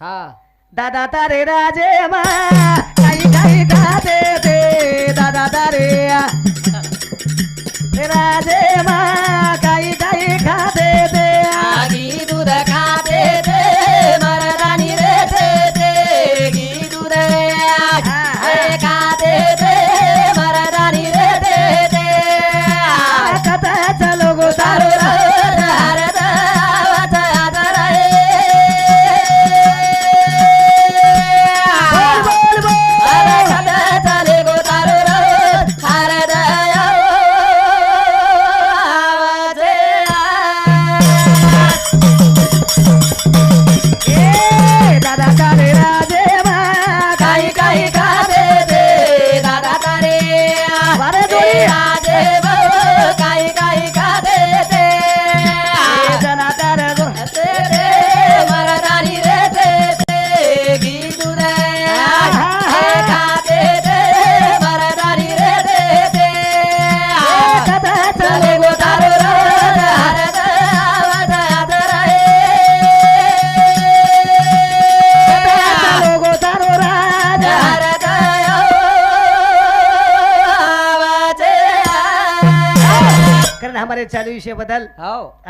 हा. दादा तारे राजे मा काही काही खाते ते दादा तारे राजे मा. हमारे चालू विषय बदल. हो.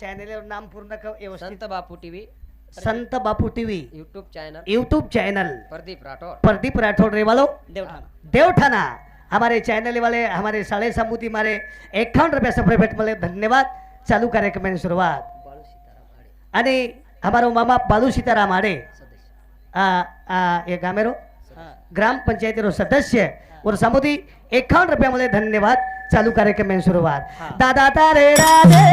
चॅनल नाम पूर्ण क- व्यवस्थित. Sant Bapu TV. Sant Bapu TV. YouTube channel YouTube channel Pradeep Rathore Pradeep Rathod रे वालों. देवठाना देवठाना हमारे चैनल वाले हमारे साढ़े समुदी मारे एकावन्न रुपया सफरे भेट मला धन्यवाद. चालू कार्यक्रमाची सुरुवात बाळू सीताराम आडे आणि हमारो मामा बालू सीताराम आडे सदस्य. आ, आ, ये गामेरो. ग्राम पंचायतीरो सदस्य. और समुदी एकावन्न रुपयामध्ये धन्यवाद. चालू कार्यक्रमाची सुरुवात. दादा तारे राधे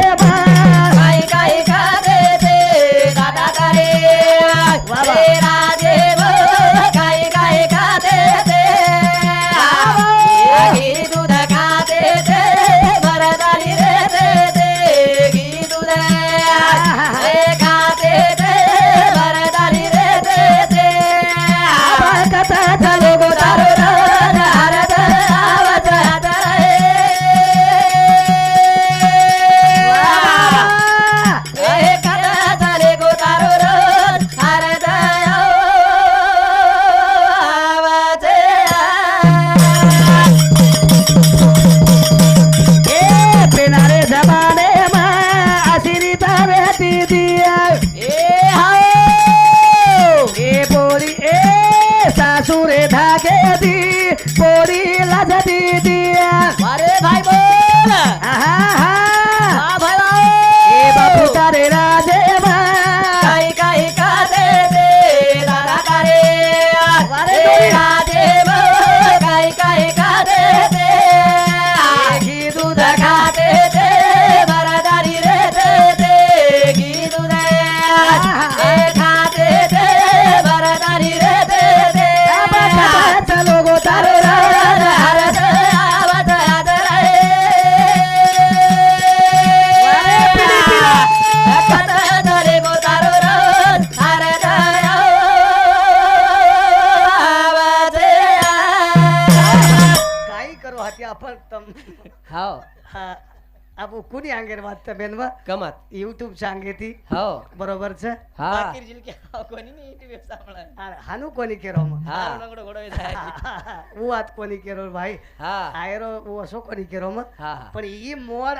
अब कुणी अंगेर वाटत बेनवा गमत युट्यूब सांगे ती हो बरोबरच हा कोणी नाही टीव्ही सांभाळा हानू कोणी केरो मग हा घोडो घोडो जाय ऊ आत कोणी केरो भाई हा आयरो ऊ असो कोणी केरो मग हा हा पण ही मोड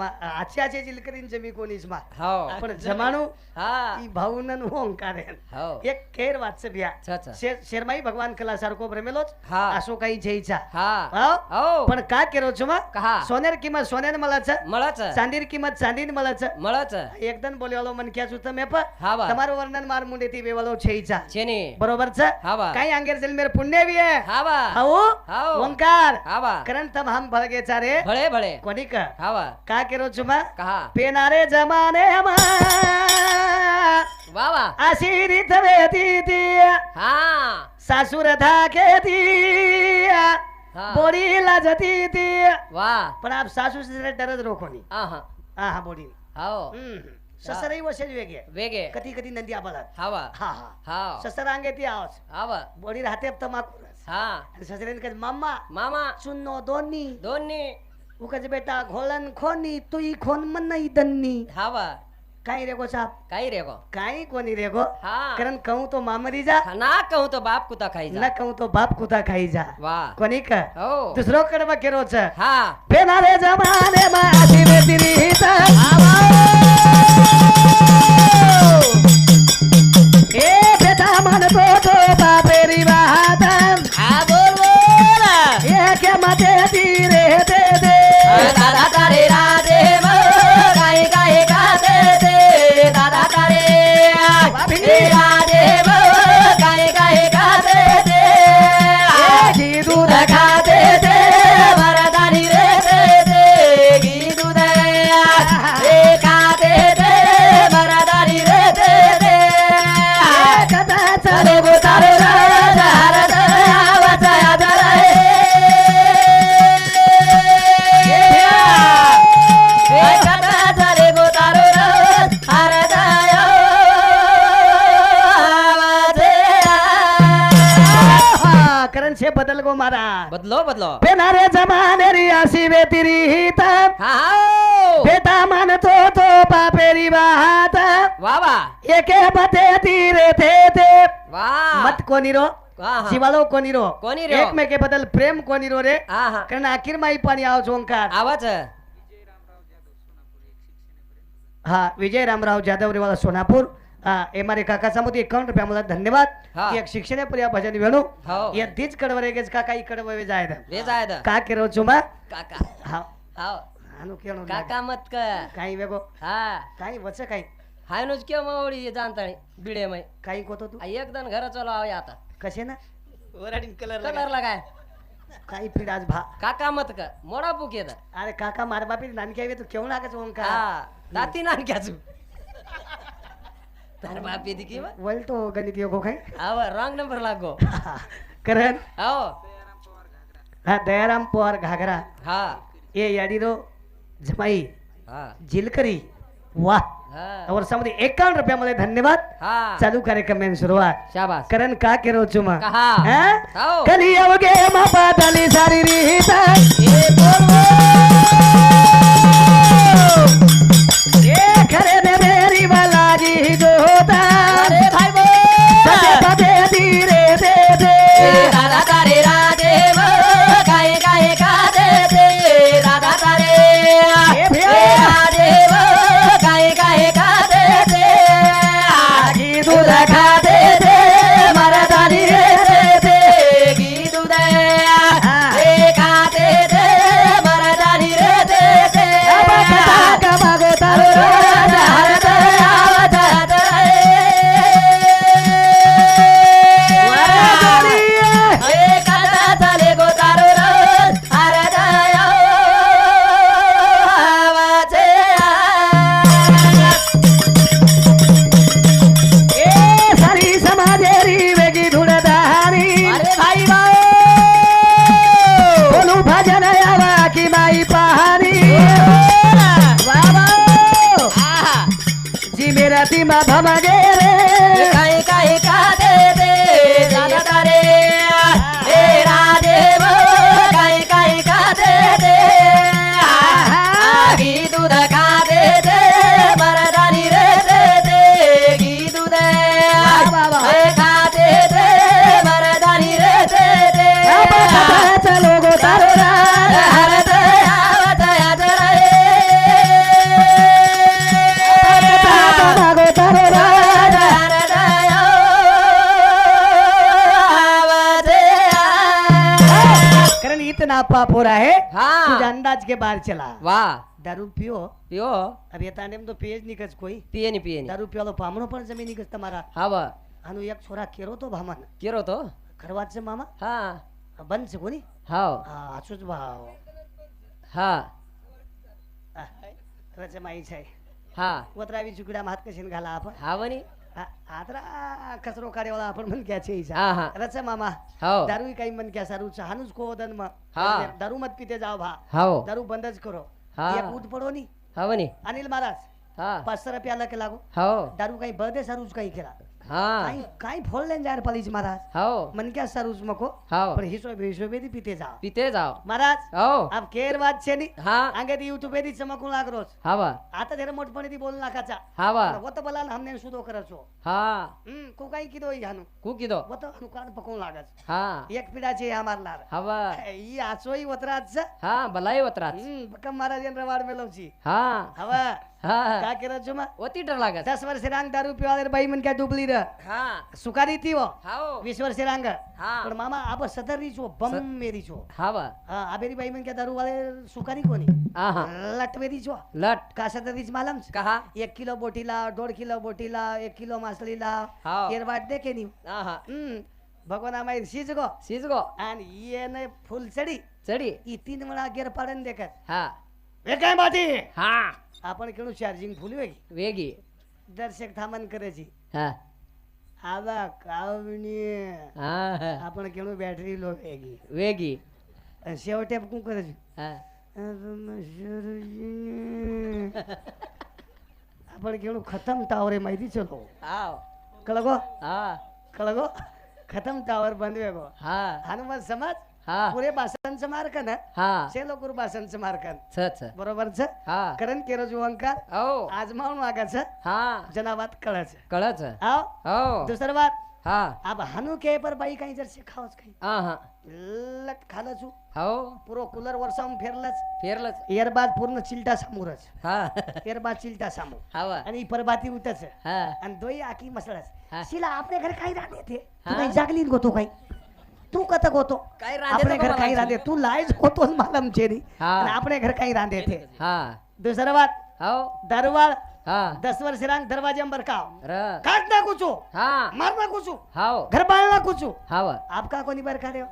आचे आचे जिलकरीन जमी कोणीच मा हो पण जमाणू हा ई भाऊनन ओंकार हो एक खेर वाच बिया अच्छा अच्छा शेर शेरमाई भगवान कला सारखो भ्रमेलोच हा असो काही जयचा हा हो? हो पण काय केरो छुमा कहा सोन्यार किंमत सोन्यान मलाच मळच चांदीर किंमत चांदीन मलाच मळच एकदम बोलवालो मन क्या सुत मेप हा बा તમારું વર્ણન માર મુંડે થી વેવાલો છેઈચા छेनी બરોબર છે હા બા કઈ આંગેર જલ મેર પુણ્ય भी है हा बा हाऊ हाऊ. ओंकार हा बा करण तम हम भळगे चारे भळे भळे कोणी का केरो छुमा कहा पेनारे जमाने मा वा वा आशिरीत ती हा सासूर धाके हा बोडी लाजती ती वा पण आप सासू से जरा डरत रो कोणी हा हा हा ससरही वसेज वेगे वेगे कधी कधी नंदी आबालात हा बा हा हा हा ससर अंगे ती आवाज हा बा बोडी राहते तमाकू हा ससऱ्याने काय मामा मामा चुन्नो दोन्ही दोन्ही उगाच बेटा घोळण खोनी तुई खोन मन दन्नी। हा बा काही रे गो साहब काही रे गो? काही कोणी रे गो? हा। कारण कहूँ तो मामरी जा। ना कहू तो बाप कुता खाई न जा कहूँ तो बाप कुता खाई जा। वाह कोणी का? हो। दुसरो कडबा केरोच। हा। फेनारे जमाने मासी बेतिरी ए गो मारा बदलो बदलो. फेनारे जमाने रियासी बेतिरी हितम हा हा. बेटा म्हणतो तो बापेरी वाहतम वा वा. एके मते धीरे थे थे वा. मत कोणी रो? शिवालो कोणी रो? कोणी रो? एकमेके बदल प्रेम कोणी रो रे? कारण अखिर माई पाणी आव झोंकार आवाज. हा विजय रामराव जाधव रेवाला सोनापूर. हा ए मारे काका सामुदी एकावन्न रुपया मला धन्यवाद. हा. एक शिक्षण पुऱ्या भजन वेणू. हो. यद्धीच कडवरे गेज काका इकडे जायद. वे जायद. का केरो चुमा काका. हा. केनो काका मत क काही वेगो हा. काही वच काही? हाय नुज के मवडी जानताणी बिडे मै काही कोतो तू? आ, एक दन घर चलो आवे आता. कसे ना? कलर लगाय काही फिर आज भा. काका मत क मोडा अरे काका मार बापी नानकी आवे तू लागायचं ओंकार हा. दाती नान हा दयाराम पवार घागरा. हा. ए याडीरो जमाई हा. जिलकरी वाह हा. वर्षामध्ये एकावन्न रुपयामध्ये धन्यवाद. हा. चालू कार्यक्रम सुरुवात. शाबास. करण का केरो चुमा? कहा कली मापा झाली सारी रीत जी मेरा कारण इतना पापोर आहे हाँ तुझा अंदाज के बाहर चला वाह दारू पियो पियो अब ये ताने में तो पेज निकस कोई पिये नि पिये नि दारू पियालो पामणो पण जमीन निकस તમારા हा वा આનું એક છોરા કેરો તો ભામન केरो तो ખરવાત છે મામા हा બંધ છે કોની हाव હા આછું જ ભાવ हा રચે માઈ છે हा વતરાવી ચુકડા હાથ કશીને ઘાલા આપણ हा आदरा कचरो करेवाला आपण मन क्याचे हा. रच मामा. हो. दारू ही काही मन क्या सारू. चहानूच को दन मा म्हणजे दारू मत पिते जाओ भा. हो. दारू बंदच करो. हा. ये पडो नी. हो नी. अनिल महाराज हा. पाच रुपया अलग लागो? हो. दारू काही बदे सारूच काही केला. हाँ। काई फोल लेन जाए पालीज महाराज। हाँ। मन क्या सर मको? हाँ। पर हिसो भेसो बेदी पीते जाओ। पीते जाओ। महाराज हो। हाँ। अब केर बात छे नी? हाँ। आगे दी यूट्यूब बेदी चमकू लाग रोज। हाँ वा। आता तेरे मोट पने दी बोल ना हाँ वा। वो तो बलान हमने सुधो कर छो। हाँ। हम्म को काई की दो ही जानो को की वो तो अनुकार पकों लागत हाँ। एक पिडा छे हमार लार। हाँ वा। ई आसोई वतराज हाँ भलाई वतराज हम्म कम महाराज रवाड़ मेलो लो जी हाँ हाँ का केरा जुमा? ಒತ್ತಿಟ್ರ ಲಾಗ दस वर्ष रांग दारू पिवाले बाई मन काय डुबली र. हा. सुकारी थी वो. हाओ हो. वीस वर्ष रांग. मामा आप सदर री छो बम मेरी छो हा वा. हा बाई मन क्या दारू वाले सुकारी कोणी? हा हा लटवेरी छो लट. का सदर रीच मालम? कहा? एक किलो बोटी ला दोड किलो बोटी ला एक किलो मासलीला हाओ. येर बाट देखे केनी. भगवान हा हम्म. भगवाना माहीर शीज गो शिजगो. आणि येने फुलचडी. चढी इ तीन वेळा गेर पाडन देखे हा. काय माती? हा. आपण खेळू चार्जिंग फुल वेगी. वेगी. दर्शक थांबन करायची. हा. कावणी. आपण खेळू बॅटरी लो वेगी. वेगी. शेवटे कोण करायची. आपण खेळू खतम टावर आहे माहिती चलो. हाव. कळ गो? हा. कळ गो? खतम टावर बंद वेगो हा. हनुमान समाज? हा. पुरे बासांचं मारकन हा. शेलो गुरु बासांचं मारकन बरोबर छ हा. करण केरज जुवंकार हो. आजमावून वागाच हा. जनाबाद कळाच. कळच. हो? हो? दुसरं बात हा. अब के पर बाई काही जर शिकावच काही. लट खालच हो. हो. पुरो कूलर वर सांग फेरलच. फेरलच. एरबाद पूर्ण चिलटा समोरच. हा. एरबाद चिलटा समोर. हवा आणि परबाती उतच. हा. आणि दोई आकी मसळच. शिला आपल्या घरी काही राहते ते जागलीन गोतो काही? तू कतक होतो. काय घर काही रांधे तू लाईज होतोस मालम चेरी हा. आपने घर काही रांधे थे हा. दूसरा बात हो. दरबार हा. दस वर्ष रंग दरवाजे अंबर का र. काटना कुचो. मारना कुचो. हाव घर बाळना कुचो. हाव आपका कोणी बर का देव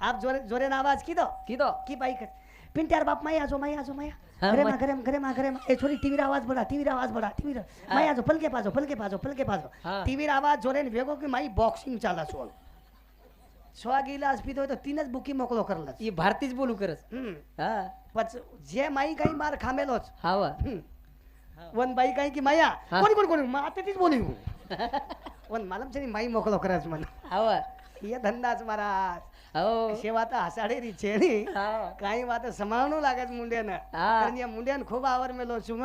आप जोरे जोरे आवाज की दो कितो की बाई कर पिन त्यार बाप माई आजो माई आजो माया. घरे मा घरे मा घरे मा घरे मा. ए छोरी टीव्ही आवाज बडा टीव्ही आवाज बडा टीव्ही माई आजो पलके पाजो पलके पाजो पलके पाजो. टीवी टीव्ही आवाज जोरे ने वेगो की माई बॉक्सिंग चाला सोल सोळा गेला असपितो तीनच बुकी मोकळो करला ही भारतीच बोलू करत हा. पच जे माई काही मार खामेलोच. हाव वन बाई काही की माया? कोणी कोण कोणी? आता तीच बोलू. वन मला माई मोकळो करायच मला हावा ये धंदाच महाराज. असे वात हसाडे री चेडी काही वात समावणू लागत मुंड्यानं. कारण या मुंड्यानं खूप आवर मेलो सुम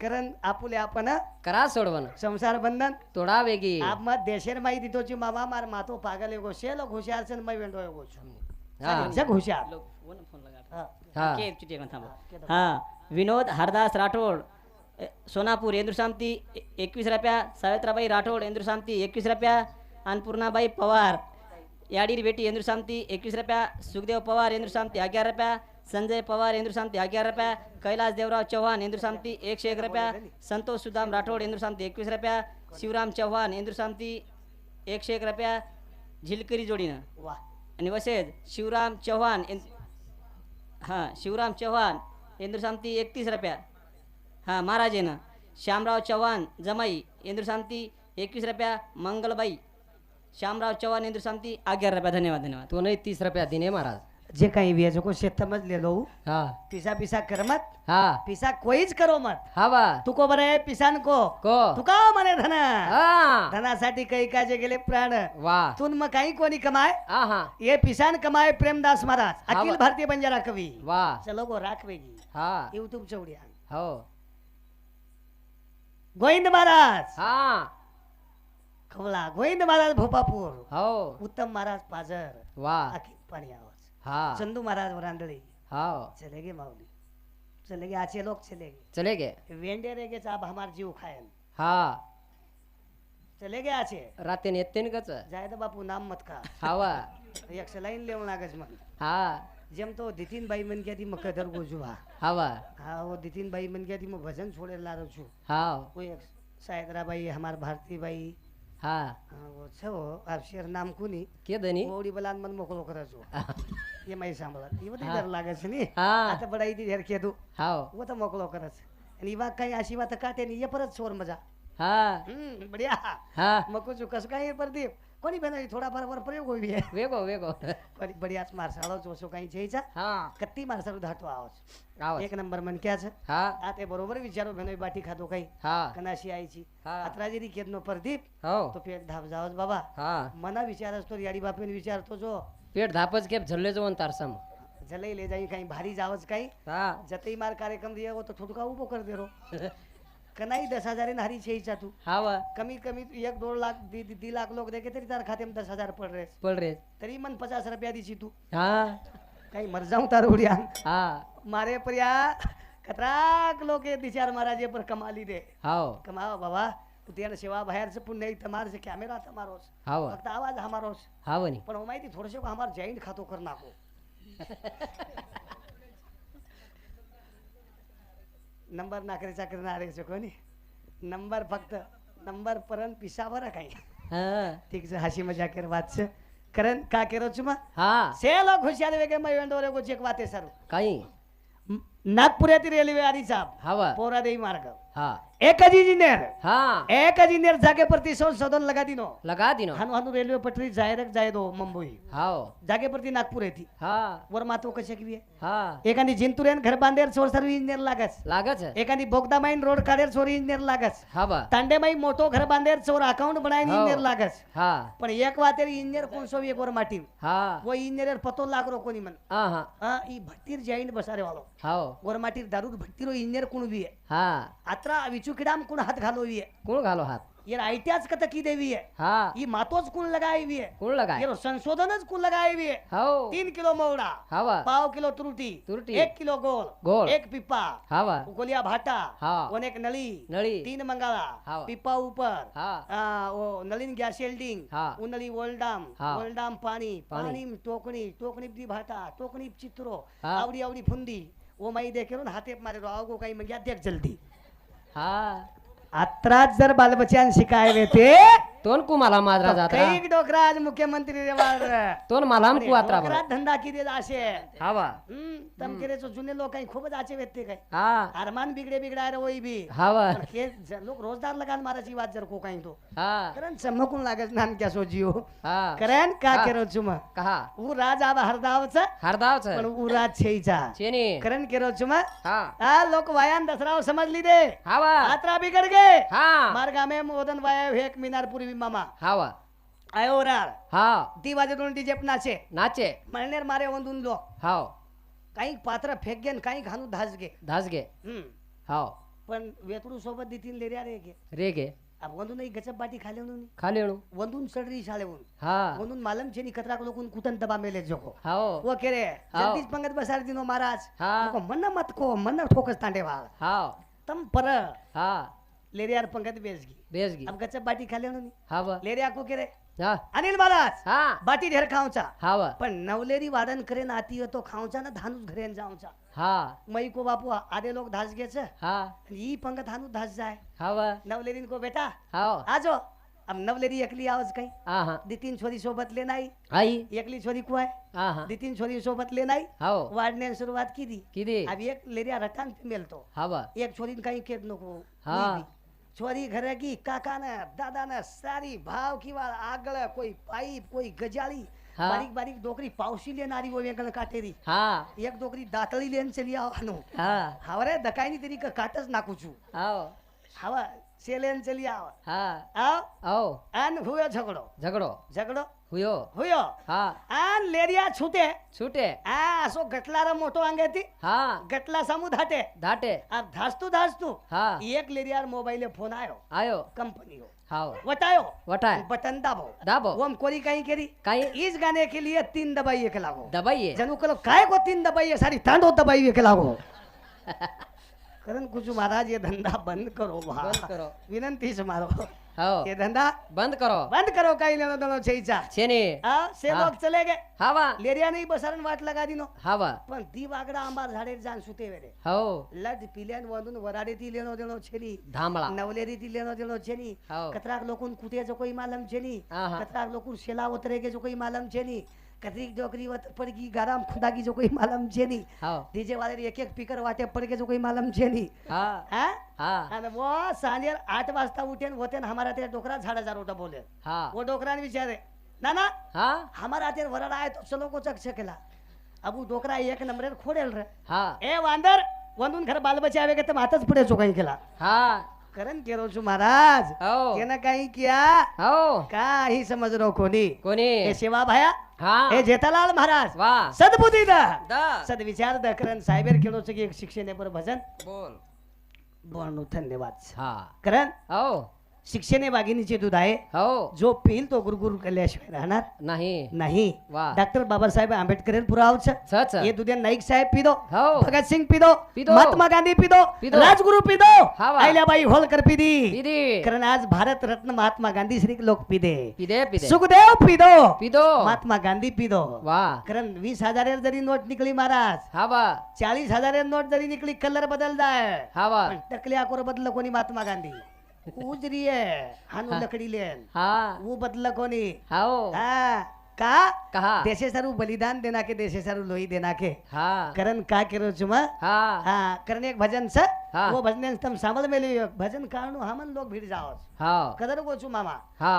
कारण आपुले आपण करा सोडवन संसार बंधन. थोडा वेगी. आप मत देशेर माई दितोची मामा मार माथो पागल एगो शेल हुशियार सन माई वेंडो एगो छम घुशार. हा. विनोद हरदास राठोड सोनापूर इंद्रशांती एकवीस रुपया सावित्राबाई राठोड इंद्रशांती एकवीस रुपया अन्नपूर्णाबाई पवार. याडीर बेटी इंद्र सामती एकवीस रुपया. सुखदेव पवार इंद्र सामती अग्यार रुपया. संजय पवार इंद्र सामती अग्यार रुपया. कैलास देवराव चव्हाण इंद्र सामती एकशे एक रुपया. संतोष सुदाम राठोड इंद्र सामती एकवीस रुपया. शिवराम चव्हाण इंद्र सामती एकशे एक रुपया. झिलकरी जोडीनं. आणि वसेज शिवराम चव्हाण हां शिवराम चव्हाण इंद्रशांती एकतीस रुपया. हां महाराजेनं. श्यामराव चव्हाण जमाई इंद्रशांती एकवीस रुपया. मंगलबाई श्यामराव चव्हाण इंद्र सामती अग्यार रुपया धन्यवाद धन्यवाद. तू नाही तीस रुपया दिने महाराज। जे काही भी को शेत समझ ले लो। पिसा पिसा कर मत। हा। पिसा कोई करो मत। हा बा। तुको बरे पिसान को। को। तुका हो मने धना? हा। धनासाठी काही काजे गेले प्राण। वा तून मग काही कोणी कमाय? हा हा। ये पिसान कमाय प्रेमदास महाराज। अखिल भारतीय बंजारा कवी। वा चलो गो राखवेगी हा। युट्यूब चौड्या हो। गोविंद महाराज। हा। खवला गोविंद महाराज भोपापूर હો उत्तम महाराज पाजर વાહ अखिल पाणी आवाज હા चंदू महाराज वरांदळी હા चले गे माऊली चले गे आचे लोक चले ચલે ગે गे वेंडे रे गे चाप हमार जीव खायन હા चले गे आचे રાતે ને એત્તે ને કચ जाय तो बापू नाम मत खा હાવા एक लाईन लेवून लागच मन હા જેમ તો દીતીનબાઈ મન ક્યાંથી મગ કદર ગોજુ હા હાવા હા ઓ દીતીનબાઈ મન ક્યાંથી હું ભજન છોડેલા રહું છું હા કોઈ એક સાયદરાબાઈ હમાર ભારતીબાઈ હા આવો છો આપશેર નામ કોની કે દની ઓડી બલાન મન મોકળો કરાજો એ માય સાંભળા એ બધી ડર લાગે છે ને હા આ તો બડાઈ દી ઘેર કીધું હા ઓ તો મોકળો કરે છે અને એવા કઈ આશી વાત કાટે ની એ પર જ છોર મજા હા હમ બઢિયા હા મકુ છું કસ કાંઈ પ્રદીપ कुछ कसं काय प्रदीप कोणी बनावी थोडाफार वर प्रयोग होईल वेगो वेगो बढी- बढियाच मारसाळो जोसो काही छेचा हा कत्ती मारसाळू धाटो आवाज आवाज एक नंबर मनक्याच हा आ ते बरोबर विचारो भेनोय बाटी खातो काही हा कनाशी आईची हा. अत्राजिरी केतनो प्रदीप हो तो पेट धाप जावच बाबा हा मना विचारस तो याडी बापेन विचारतो जो पेट धापच केप झल्ले जो तारसम जलई ले जाई काही भारी जावच काही हा जतई मार कार्यक्रम दिया हो तो थोडं का उभो कर दे कनाई दस हजार हारी छेचा तू? हा वा. कमी कमी एक दोन लाख दी दी- दी लाख लोक देखे तरी तार खाते में दस हजार पड रहे पड रे तरी मन पचास रुपया दीची तू. हा. काही मर जाऊ तार उड्या. हा. मारे पर्या कतराक लोक दिचार महाराजे पर कमाली दे. हाव कमावा बाबा तू त्यानं सेवा बाहेरचं पुण्य तमार से कॅमेरा तमारोस हाव फक्त आवाज हमारोस हा पण हो माहिती थोडसे हमार जैन खातो कर नाको. नंबर नाकरी चाकरी नारे कोणी? नंबर फक्त नंबर पर्यंत पिसावर काही. हा. ठीक हाशी मजा कर वाच. करण का केरो चुमा? हा. से लोक हुशार वेगळे मै वेंडोरे को चेक वाते सर. काही? नागपुरातील रेल्वे साहब हवा पोरादेवी मार्ग. हा. एक જ इंजिनियर. हा. एक इंजिनियर जागे परती संशोधन लगा दिनो. लगा दिनो. हानु हानु रेल्वे पटरी जाहिर जाय दो मुंबई. हाव जागे परती नागपूर येते. हा. वर मातो कशा की आहे हा. एखादी जिंतुरेन घर बांधेर सोर सर्व इंजिनियर लागस. लागच एखादी बोगदामाईन रोड काढेर सोर इंजिनियर लागस. हवा तांडेमाई मोठो घर बांधेर चोर अकाउंट बनाईन हो. इंजिनियर लागस. हा. पण एक वातेर इंजिनियर कोण सो एक वर माटी हा. वो इंजिनियर पतो लाग रो कोणी मन हा हा. हा ई भट्टीर जैन बसारे वालो. हाव वर माटीर दारूर भट्टीरो इंजिनियर कोण बी आहे? हा. आत्रा विचुकिडाम कोण हात घालोवी आहे कोण घालो हात यार आयत्याच की देवी आहे हा ही मातोच कोण लगावी आहे कोण लगाय यार संशोधनच कोण लगावी आहे हाव तीन किलो मवडा हवा पाव किलो तुरटी तुरटी. एक किलो गोल गोल. एक पिप्पा हवा गोलिया भाटा हा. एक नळी नळी तीन मंगाळा हा. पिप्पा ऊपर हा वो नलीन गॅस शेल्डिंग हा. उनली ओल्डाम हा. ओल्डाम पाणी टोकणी टोकणी दी भाटा टोकणी चित्रो हा. आवडी आवडी फुंदी वो माई देखे हाते मारे रो आवगो काही मग देख जल्दी हा. आत्राच जर बालबच्चान शिकायले ते तोन कु मला माजरा जात्रा. कैक डोकराज मुख्यमंत्री रे वार तोन मला आणि कु आत्रा बरं डोकरात धंदा किती असे हवा हम्म तमकेरेचो जुने लोक काही खूपच आचे व्यक्ती काय. हा. अरमान बिगडे बिगडाय रे वही बी. हवा हे ज- लोक रोजदार लगान माराची वाट जर को काही तो. हा. कारण चमकून लागत नान क्या सो जिओ हा. कारण का हा. केरो चुमा? कहा? ऊ राज हरदावचा. हरदावच. पण ऊ राज छेईचा. चेनी कारण केरो चुमा? हा. आ लोक वायान दसराव समजली दे हवा आत्रा बिगड़ गए हा. मार्गा में मोदन वाया एक मीनार पूर्वी हा ती वाजे दोन डीजे नाचे. नाचे. म्हणणार मारे वंदून लोक हाव काही पात्र फेक गे काही घालू धास गे धास गे हम्म. हाव पण वेतरू सोबत देतील लेऱ्या रे गे. रे गे. अब वंदून एक गचप बाटी खाले म्हणून खाली वंदून. सडरी शाळेहून हा. वंदून मालम छेनी कतराक लोकून कुतन दबा मेले जोको हाव वो केरे हाव. जगदीश पंगत बसार दिनो महाराज. हा. मन मत को मन ठोकस तांडे वाल हाव तम पर. हा. लेरियार पंगत बेसगी बेस गी अब गचप बाटी खाले म्हणून हाव लेरिया को केरे हा. अनिल महाराज हा. बाटी ढेर खाऊचा. हाव पण नवलेरी वादन करे नाती तो खाऊचा ना धानूच घरेन जाऊचा. हा. मई को बापू आधे लोग धास घ्यायचं. हा. ही पंगत हानू धास जाय. हाव नवलेरीन को बेटा. हाव आजो. अब नवलेरी एकली आवाज काही. हा हा दितीन छोरी सोबत ले नाही. आई. एकली छोरी कुवाय. हा हा दितीन छोरी सोबत ले नाही. वाढण्यास सुरुवात केली किती? अब एक लेरिया रटान मेलतो हाव एक छोरीन काही केत नको. हा. कोई भी. छोरी घर की काका न दादा न सारी भाव किंवा आगळ कोई पाईप कोई गजाळी हा. बारीक बारीक डोकरी पावशी लेणारी वो वेगळ काटेरी हा एक डोकरी दातळी लेन चली आवनो हा हावरे दकाईनी तरी क काटच नाकू छू हाव हवा सेलेन चली आव हा आओ हुयो। हुयो। हा। अन लेरिया छूटे। छूटे। आ असो गटलारा मोठो अंगेती हा। गटला सामू धाटे। धाटे। अब धास्तू धास्तू। हा। एक लेरियार मोबाईल फोन आयो। आयो। कंपनी हो हाव वटायो। वटाय। बटन दाबो। दाबो। वो हम कोरी कहीं करी। काही इस गाने के लिए तीन दबाइए के लागो दबाइये जनू कलो काय को तीन दबाइए सारी तांडो दबाइए के लागो करण कुछ महाराज ये मारो हो ये धंधा बंद करो. बंद करो काही लेनो दोनो छेनी. हाँ. चले हावा. लेरिया नहीं बसारन वाट लगा दिनो. हावा. पण दी वागडा आंबार झाडे जान सुते वेरे हो. लट पिल्यान वंदून वराडे ती लेनो देनो छेनी. धामळा नवलेरी ती लेनो देनो छेनी. हो. कतराक लोकून कुटियाचो कोई मालम छेनी. आहा. कतराक लोकून शेला उतरे के जो कोई मालम छेनी. कधी जोकरी वत पड़ गई गाराम खुदा की जो कोई मालूम छे नहीं हाव डीजे वाले एक एक स्पीकर वाटे पड़ के जो कोई मालूम छे हा. हाँ? हा. आणि वो सांजे आठ वाजता उठेन होते हमारा ते डोकरा झाडा झाड होता बोले हा. वो डोकरा ने विचारे ना ना हा? हमारा ते वरड आहे तो चलो को चक केला अब वो डोकरा एक नंबर खोडेल रे. हा. ए वांदर वंदून घर बाल बचे आवे तर मातच पुढे चोकाई केला. हा. करण केरो महाराज. हो. त्यानं काही किया? हो. काही समज रो कोणी. कोणी? हे सेवा भाया. हा. हे जेठालाल महाराज. वा. सद्बुद्धी दा दा. सद्विचार द करण साहेबेर खेळोचं की एक शिक्षणे पर भजन. बोल. बोलणं धन्यवाद. हा. करण. हो. शिक्षणे वाघिणीचे दूध आहे. हो. जो पिल तो गुरगुर केल्याशिवाय राहणार नाही. नाही. डॉक्टर बाबासाहेब आंबेडकर सच ये दुधे नाईक साहेब पिदो. हो. भगत सिंग पिदो. पिदो. महात्मा गांधी पिदो. पिदो. राजगुरु पिदो. हा वा. अहिल्याबाई होळकर पिदी. पिदे. कारण आज भारत रत्न महात्मा गांधी श्री लोक पिदे. पिदे पिदे. सुखदेव पिदो. पिदो. महात्मा गांधी पिदो. वा. कारण वीस हजार जरी नोट निकली महाराज हा वा. चाळीस हजार नोट जरी निकली कलर बदलदाय. हा वा. टकले आकोर बदल कोणी महात्मा गांधी? उजरी आहे हानू लकडी लेन हा. वो बदल कोणी? हो हा. का? कहा? देशे सारू बलिदान देना के देशे सारू लोही देना के हा. करण का केरो चुमा? हा. हाँ. करण एक भजन से? हाँ। वो भजन तुम सामल में लियो भजन कारणु हमन लोग भिड़ जाओ हा. कदर को चु मामा. हा.